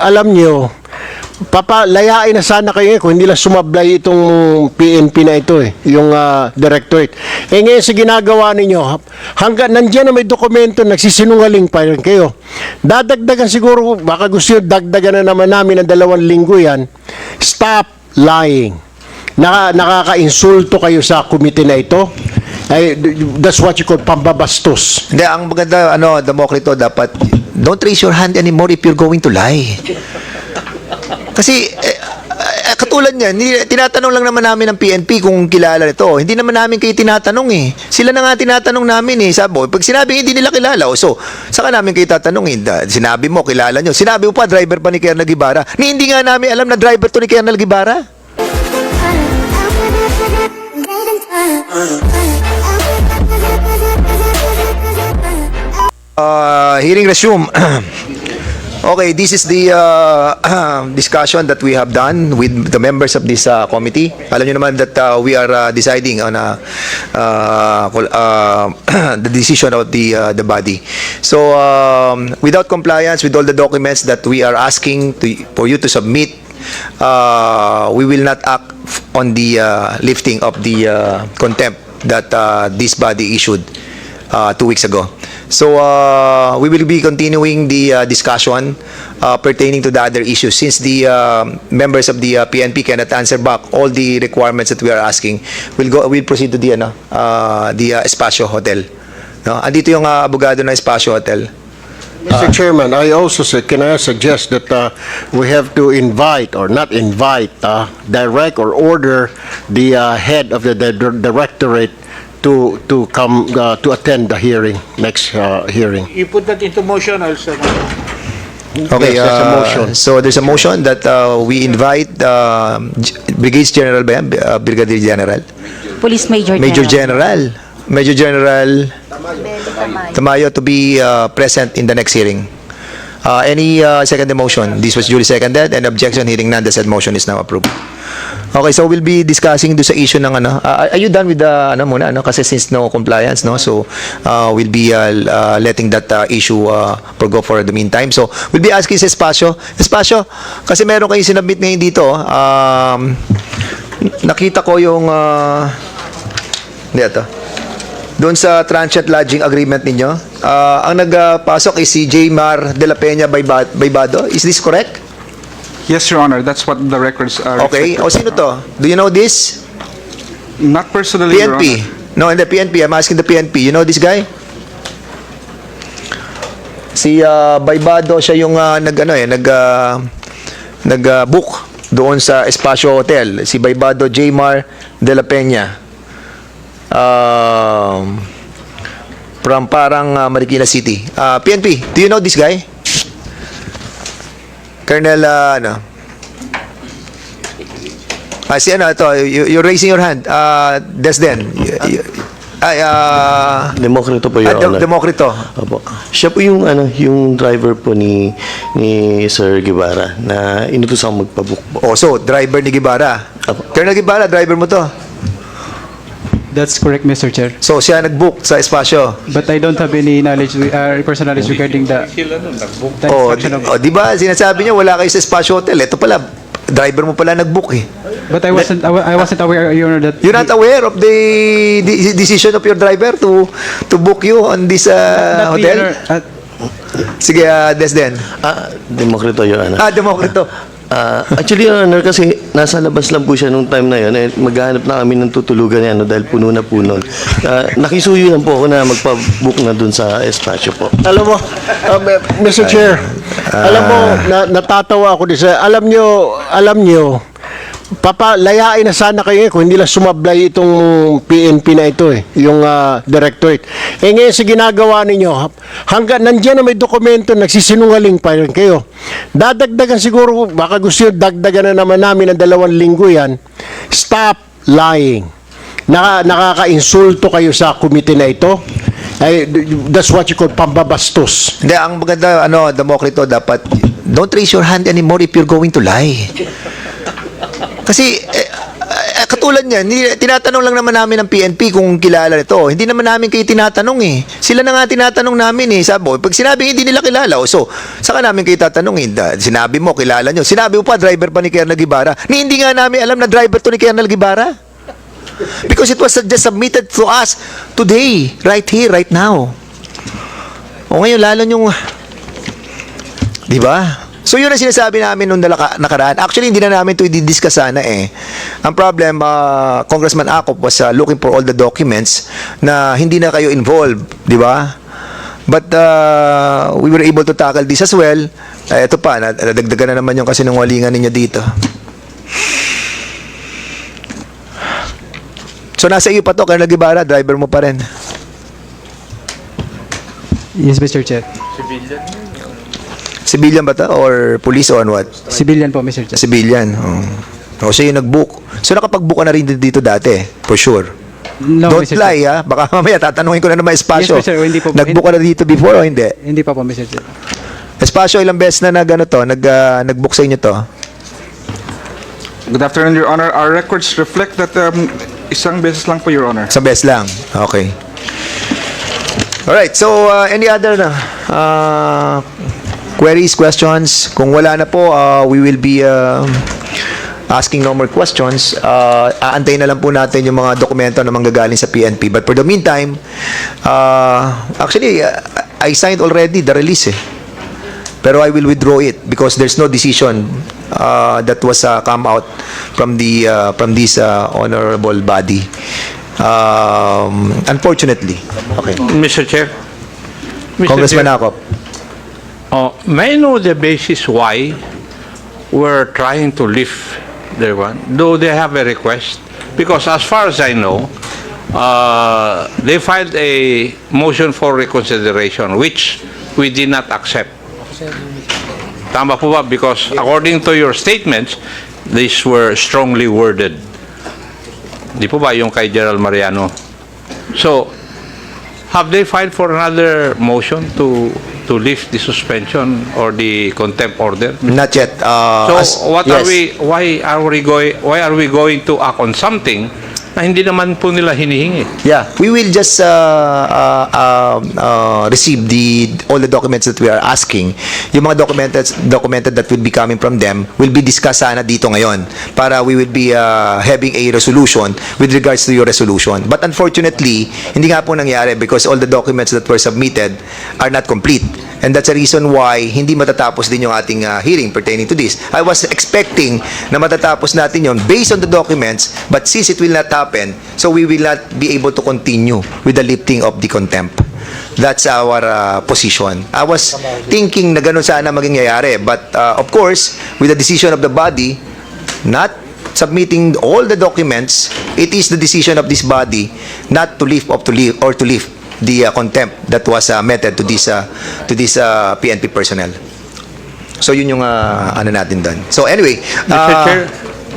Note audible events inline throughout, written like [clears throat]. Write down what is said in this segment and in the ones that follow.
alam nyo, papalayain na sana kayo ngayon kung hindi lang sumablay itong PNP na ito eh, yung ah, directorate. Eh ngayon sa ginagawa ninyo, hanggang nandiyan na may dokumento, nagsisinungaling pa rin kayo. Dadagdagan siguro, baka gusto nyo dagdagan na naman namin ng dalawang linggo yan. Stop lying. Naka, nakaka-insulto kayo sa komite na ito. Ay, that's what you call pambabastos. Hindi, ang maganda, ano, Demokrito, dapat, don't raise your hand anymore if you're going to lie. Kasi, eh, eh, katulad niyan, tinatanong lang naman namin ng PNP kung kilala nito. Hindi naman namin kayo tinatanong eh. Sila na nga tinatanong namin eh. Sabi mo, pag sinabi hindi nila kilala, oh, so, saka namin kayo tatanungin. Da- Sinabi mo, kilala nyo. Sinabi mo pa, driver pa ni Colonel Guevara. Ni hindi nga namin alam na driver to ni Colonel Guevara. Uh, hearing resume. [clears throat] okay, this is the uh, [clears throat] discussion that we have done with the members of this uh, committee. Alam naman that uh, we are uh, deciding on uh, uh, uh, [clears throat] the decision of the uh, the body. So, um, without compliance with all the documents that we are asking to, for you to submit, uh, we will not act on the uh, lifting of the uh, contempt that uh, this body issued uh, two weeks ago. So uh, we will be continuing the uh, discussion uh, pertaining to the other issues. Since the uh, members of the uh, PNP cannot answer back all the requirements that we are asking, we'll go. We'll proceed to the ano, uh, the uh, Espacio Hotel. No, andito yung uh, abogado ng Espacio Hotel. Mr. Chairman, I also said, can I suggest that uh, we have to invite or not invite, uh, direct or order the uh, head of the di- directorate to to come uh, to attend the hearing, next uh, hearing. You put that into motion, I'll second. Okay, Yes, there's a uh, motion. so there's a motion that uh, we invite uh, G- Brigadier General ba yan? Uh, Brigadier General? Police Major General. Major General. Major General Tamayo to be uh, present in the next hearing. Uh, any uh, second motion? This was duly seconded and objection hearing none. The said motion is now approved. Okay, so we'll be discussing do sa issue ng ano. Uh, are you done with the ano muna ano kasi since no compliance no so uh, we'll be uh, uh, letting that uh, issue uh, go for the meantime. So we'll be asking sa Espacio. Espacio kasi meron kayong sinabit ngayon dito um, nakita ko yung uh, hindi ito. Doon sa transient lodging agreement ninyo, ah, ang nagpasok is si J. Mar de la Peña Bayba- Baybado. Is this correct? Yes, Your Honor, that's what the records are. Okay. O sino to? Do you know this? Not personally, Your PNP. Honor. No, in the PNP. I'm asking the PNP. You know this guy? Si ah, Baybado, siya yung ah, nag ano eh, nag ah, nag ah, book doon sa Espacio Hotel. Si Baybado J. Mar de la Peña. Um, from parang ah, Marikina City. Ah, PNP, do you know this guy? Colonel ah, ano? Ah, si ano ito, you, you're raising your hand. Ah, Desden. Y- y- Ay, ah, Demokrito po, ah, Your Dem- Honor. Demokrito. Opo. Siya po yung ano, yung driver po ni ni Sir Guevara na inutos ako magpabook po. Oh, so, driver ni Gibara. Apo. Colonel Gibara, driver mo to. That's correct, Mr. Chair. So, siya nag-book sa espasyo. But I don't have any knowledge, uh, personal knowledge regarding the, Sila nun, nag-book. the Oh, di, instruction of... oh, di ba? Sinasabi niya, wala kayo sa espasyo hotel. Ito pala, driver mo pala nag-book eh. But I wasn't, I wa- I wasn't aware, Your Honor, that... You're not aware of the, the decision of your driver to to book you on this uh, that we, hotel? Uh, Sige, uh, Desden. Ah, Demokrito, Your Honor. Ah, Demokrito. Ah, actually, Your Honor, kasi nasa labas lang po siya nung time na yun. Eh, maghanap na kami ng tutulugan niya no, dahil puno na po nun. Ah, nakisuyo lang po ako na magpabook na dun sa espasyo po. Alam mo, um, eh, Mr. Chair, alam mo, na, natatawa ako din sa, alam nyo, alam nyo, papalayain na sana kayo ngayon kung hindi lang sumablay itong PNP na ito eh, yung ah, directorate. Eh ngayon sa ginagawa ninyo, hanggang nandiyan na may dokumento, nagsisinungaling pa rin kayo. Dadagdagan siguro, baka gusto nyo dagdagan na naman namin ng dalawang linggo yan. Stop lying. Naka, nakaka-insulto kayo sa komite na ito. Ay, that's what you call pambabastos. Hindi, ang maganda, ano, Demokrito, dapat, don't raise your hand anymore if you're going to lie. Kasi, eh, eh, katulad niyan, tinatanong lang naman namin ng PNP kung kilala nito. Hindi naman namin kayo tinatanong eh. Sila na nga tinatanong namin eh. Sabi mo, pag sinabi hindi nila kilala, o so, saka namin kayo tatanungin. Sinabi mo, kilala nyo. Sinabi mo pa, driver pa ni Kernel Guevara. Ni hindi nga namin alam na driver to ni Kernel Guevara. Because it was just submitted to us today, right here, right now. O ngayon, lalo yung... Di ba? So yun ang sinasabi namin nung nalaka, nakaraan. Actually, hindi na namin ito i-discuss sana eh. Ang problem, uh, Congressman Acop was uh, looking for all the documents na hindi na kayo involved. Di ba? But uh, we were able to tackle this as well. Eh, ito pa, nad- nadagdagan na naman yung kasinungalingan ninyo dito. So nasa iyo pa to, Colonel Guevara, driver mo pa rin. Yes, Mr. Chair. Civilian ba to? Or police or what? Civilian po, Mr. Chair. Civilian. Oh. O siya yung nag-book. So nakapag-book ka na rin dito dati, for sure. No, Don't Mr. lie Chair. ha. Baka [laughs] mamaya tatanungin ko na naman espasyo. Yes, Mr. Hindi po- Nag-book ka na dito before o hindi? Hindi pa po, Mr. Chair. Espasyo, ilang beses na nag, ano to, nag, ah, nag-book sa inyo to? Good afternoon, Your Honor. Our records reflect that um, isang beses lang po, Your Honor. Sa beses lang. Okay. Alright, so uh, any other na uh, queries, questions? Kung wala na po, uh, we will be uh, asking no more questions. Uh, aantayin na lang po natin yung mga dokumento na manggagaling sa PNP. But for the meantime, uh, actually, uh, I signed already the release eh. Pero I will withdraw it because there's no decision uh, that was uh, come out from the uh, from this uh, honorable body. Um, unfortunately. Okay. Mr. Chair. Mr. Congressman Chair, Akop. Oh, may know the basis why we're trying to lift their one? Do they have a request? Because as far as I know, uh, they filed a motion for reconsideration, which we did not accept. Tama po ba? Because according to your statements, these were strongly worded. Di po ba yung kay Gerald Mariano? So, have they filed for another motion to to lift the suspension or the contempt order? Not yet. Uh, So as- what are yes. we why are we going why are we going to act on something na hindi naman po nila hinihingi? Yeah, we will just uh, uh, uh, uh, receive the all the documents that we are asking. Yung mga documented documented that will be coming from them will be discussed sana dito ngayon para we will be uh, having a resolution with regards to your resolution. But unfortunately, hindi nga po nangyari because all the documents that were submitted are not complete. And that's the reason why hindi matatapos din yung ating uh, hearing pertaining to this. I was expecting na matatapos natin yon based on the documents, but since it will not so we will not be able to continue with the lifting of the contempt. That's our uh, position. I was thinking na ganun sana maging yayari, but uh, of course, with the decision of the body, not submitting all the documents, it is the decision of this body not to lift up to lift or to lift the uh, contempt that was uh, meted to this uh, to this uh, PNP personnel. So yun yung uh, ano natin doon. So anyway, Mr. uh, Chair,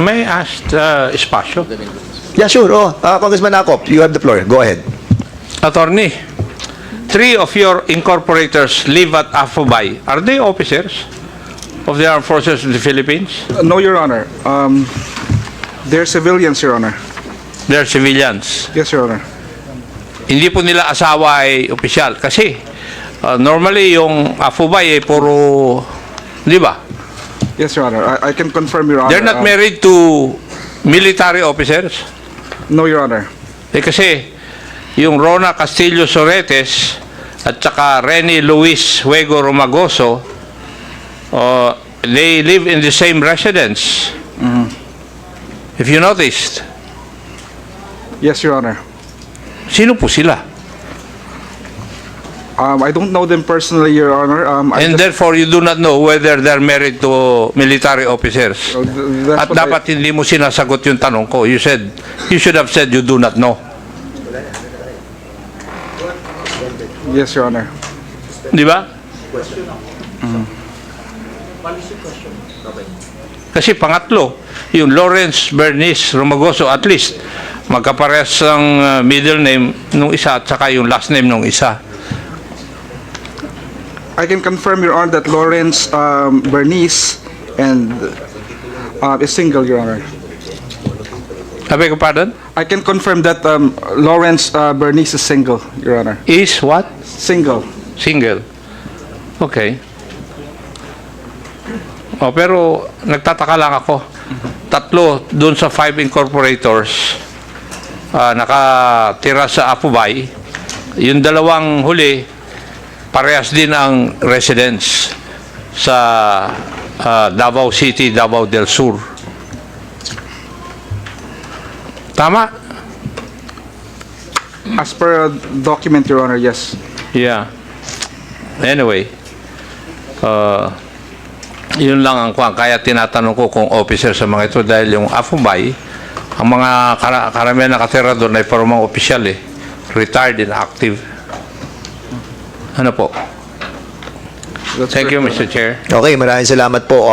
may I ask uh, Espasyo? Yeah, sure. Oh, uh, Congressman Akop, you have the floor. Go ahead. Attorney, three of your incorporators live at Afubay. Are they officers of the Armed Forces of the Philippines? Uh, No, Your Honor. Um, they're civilians, Your Honor. They're civilians. Yes, Your Honor. Hindi po nila asawa ay opisyal. Kasi uh, normally yung Afubay ay puro, di ba? Yes, Your Honor. I, I can confirm, Your Honor. They're not Um, married to military officers. No, Your Honor. Eh kasi yung Rona Castillo Soretes at saka Rene Luis Huego Romagoso, uh, they live in the same residence. If you noticed, Yes, Your Honor. sino po sila? Um, I don't know them personally, Your Honor. Um, I And just- therefore, you do not know whether they're married to military officers. Oh, th- that's At what I- dapat hindi mo sinasagot yung tanong ko. You said, you should have said you do not know. Yes, Your Honor. Di ba? Kasi pangatlo, yung Lawrence Bernice Romagoso, at least, magkaparehas ang uh, middle name nung isa at saka yung last name nung isa. I can confirm, Your Honor, that Lawrence um, Bernice and uh, is single, Your Honor. I beg your pardon? I can confirm that um, Lawrence uh, Bernice is single, Your Honor. Is what? Single. Single. Okay. Oh, pero nagtataka lang ako. Tatlo doon sa five incorporators ah, nakatira sa Apubay. Yung dalawang huli, parehas din ang residence sa ah, Davao City, Davao del Sur. Tama? As per uh, document, Your Honor, yes. Yeah. Anyway, uh, yun lang ang kwan. Kaya tinatanong ko kung officer sa mga ito dahil yung Afubay, ang mga kara karamihan nakatira doon ay parang mga opisyal eh. Retired and active. Ano po? That's Thank you. Mr. Chair. Okay, maraming salamat po.